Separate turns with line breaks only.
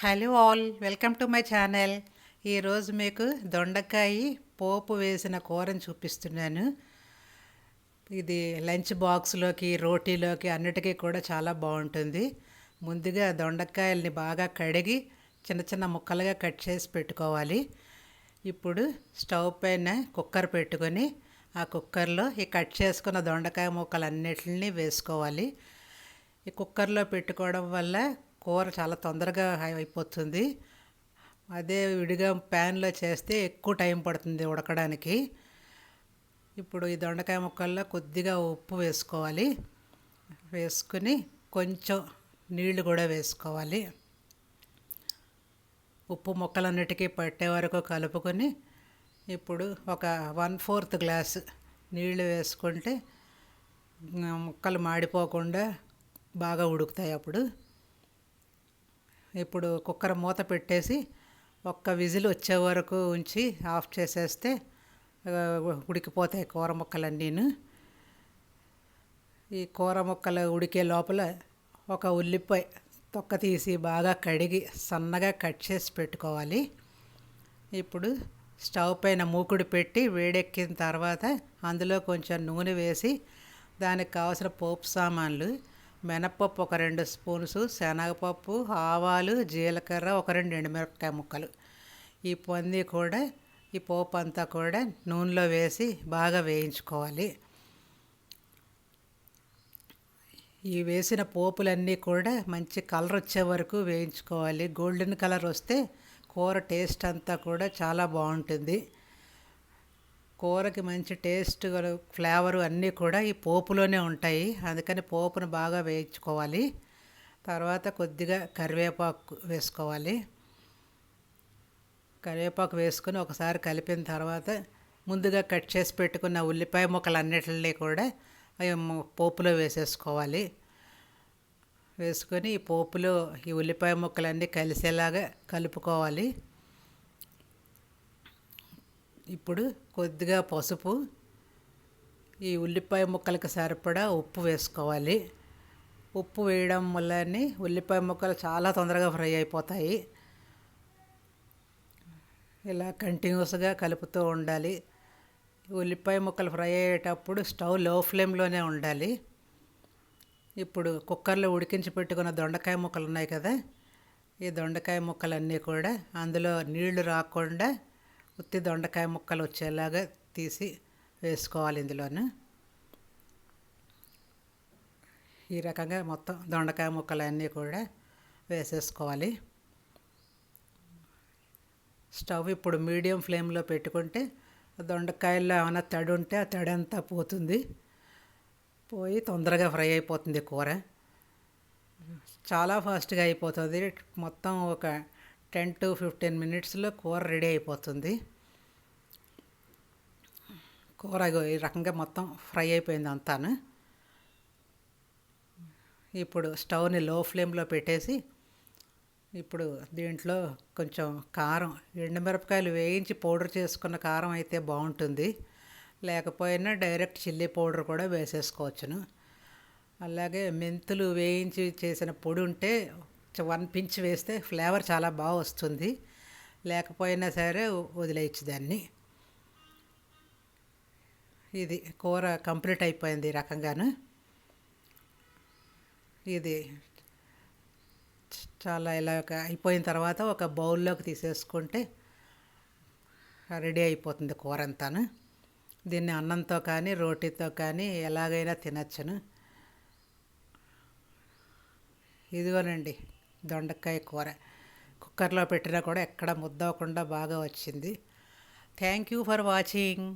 Hello all welcome to my channel. ఈరోజు మీకు దొండకాయ పోపు వేసిన కూరని చూపిస్తున్నాను. ఇది లంచ్ బాక్స్లోకి రోటీలోకి అన్నిటికీ కూడా చాలా బాగుంటుంది. ముందుగా దొండకాయల్ని బాగా కడిగి చిన్న చిన్న ముక్కలుగా కట్ చేసి పెట్టుకోవాలి. ఇప్పుడు స్టవ్ పైన కుక్కర్ పెట్టుకొని ఆ కుక్కర్లో ఈ కట్ చేసుకున్న దొండకాయ ముక్కలన్నిటిని వేసుకోవాలి. ఈ కుక్కర్లో పెట్టుకోవడం వల్ల కూర చాలా తొందరగా అయిపోతుంది. అదే విడిగా ప్యాన్లో చేస్తే ఎక్కువ టైం పడుతుంది ఉడకడానికి. ఇప్పుడు ఈ దొండకాయ ముక్కల్లో కొద్దిగా ఉప్పు వేసుకోవాలి. వేసుకుని కొంచెం నీళ్ళు కూడా వేసుకోవాలి. ఉప్పు ముక్కలన్నిటికీ పట్టే వరకు కలుపుకొని ఇప్పుడు ఒక వన్ ఫోర్త్ గ్లాస్ నీళ్ళు వేసుకుంటే ముక్కలు మాడిపోకుండా బాగా ఉడుకుతాయి అప్పుడు. ఇప్పుడు కుక్కర్ మూత పెట్టేసి ఒక్క విజిల్ వచ్చే వరకు ఉంచి ఆఫ్ చేసేస్తే ఉడికిపోతాయి కూర ముక్కలన్నీను. ఈ కూర ముక్కలు ఉడికే లోపల ఒక ఉల్లిపాయ తొక్క తీసి బాగా కడిగి సన్నగా కట్ చేసి పెట్టుకోవాలి. ఇప్పుడు స్టవ్ పైన మూకుడు పెట్టి వేడెక్కిన తర్వాత అందులో కొంచెం నూనె వేసి దానికి కావాల్సిన పోపు సామాన్లు మినప్పప్పు ఒక రెండు స్పూన్స్ శనగపప్పు ఆవాలు జీలకర్ర ఒక రెండు ఎండుమిరపకాయ ముక్కలు. ఈ పొంది కూడా ఈ పోపు అంతా కూడా నూనెలో వేసి బాగా వేయించుకోవాలి. ఈ వేసిన పోపులన్నీ కూడా మంచి కలర్ వచ్చే వరకు వేయించుకోవాలి. గోల్డెన్ కలర్ వస్తే కూర టేస్ట్ అంతా కూడా చాలా బాగుంటుంది. కూరకి మంచి టేస్ట్ ఫ్లేవరు అన్నీ కూడా ఈ పోపులోనే ఉంటాయి. అందుకని పోపును బాగా వేయించుకోవాలి. తర్వాత కొద్దిగా కరివేపాకు వేసుకోవాలి. కరివేపాకు వేసుకుని ఒకసారి కలిపిన తర్వాత ముందుగా కట్ చేసి పెట్టుకున్న ఉల్లిపాయ ముక్కలన్నిటిని కూడా పోపులో వేసేసుకోవాలి. వేసుకొని ఈ పోపులో ఈ ఉల్లిపాయ ముక్కలన్నీ కలిసేలాగా కలుపుకోవాలి. ఇప్పుడు కొద్దిగా పసుపు ఈ ఉల్లిపాయ ముక్కలకు సరిపడా ఉప్పు వేసుకోవాలి. ఉప్పు వేయడం వల్లనే ఉల్లిపాయ ముక్కలు చాలా తొందరగా ఫ్రై అయిపోతాయి. ఇలా కంటిన్యూస్గా కలుపుతూ ఉండాలి. ఉల్లిపాయ ముక్కలు ఫ్రై అయ్యేటప్పుడు స్టవ్లో ఫ్లేమ్లోనే ఉండాలి. ఇప్పుడు కుక్కర్లో ఉడికించి పెట్టుకున్న దొండకాయ ముక్కలు ఉన్నాయి కదా ఈ దొండకాయ ముక్కలన్నీ కూడా అందులో నీళ్ళు రాకుండా ఉత్తి దొండకాయ ముక్కలు వచ్చేలాగా తీసి వేసుకోవాలి ఇందులోను. ఈ రకంగా మొత్తం దొండకాయ ముక్కలన్నీ కూడా వేసేసుకోవాలి. స్టవ్ ఇప్పుడు మీడియం ఫ్లేమ్లో పెట్టుకుంటే దొండకాయల్లో ఏమైనా తడి ఉంటే ఆ తడి అంతా పోతుంది. పోయి తొందరగా ఫ్రై అయిపోతుంది కూర. చాలా ఫాస్ట్గా అయిపోతుంది. మొత్తం ఒక టెన్ టు ఫిఫ్టీన్ మినిట్స్లో కూర రెడీ అయిపోతుంది. కూర ఈ రకంగా మొత్తం ఫ్రై అయిపోయింది అంతాను. ఇప్పుడు స్టవ్ని లో ఫ్లేమ్లో పెట్టేసి ఇప్పుడు దీంట్లో కొంచెం కారం ఎండుమిరపకాయలు వేయించి పౌడర్ చేసుకున్న కారం అయితే బాగుంటుంది. లేకపోయినా డైరెక్ట్ చిల్లీ పౌడర్ కూడా వేసేసుకోవచ్చును. అలాగే మెంతులు వేయించి చేసిన పొడి ఉంటే వన్ పించ్ వేస్తే ఫ్లేవర్ చాలా బాగా వస్తుంది. లేకపోయినా సరే వదిలేయచ్చు దాన్ని. ఇది కూర కంప్లీట్ అయిపోయింది ఈ రకంగాను. ఇది చాలా ఇలా అయిపోయిన తర్వాత ఒక బౌల్లోకి తీసేసుకుంటే రెడీ అయిపోతుంది కూర అంతాను. దీన్ని అన్నంతో కానీ రోటీతో కానీ ఎలాగైనా తినచ్చును. ఇదిగోనండి. దొండకాయ కూర. కుక్కర్లో పెట్టినా కూడా ఎక్కడ ముద్దవకుండా బాగా వచ్చింది. Thank you for watching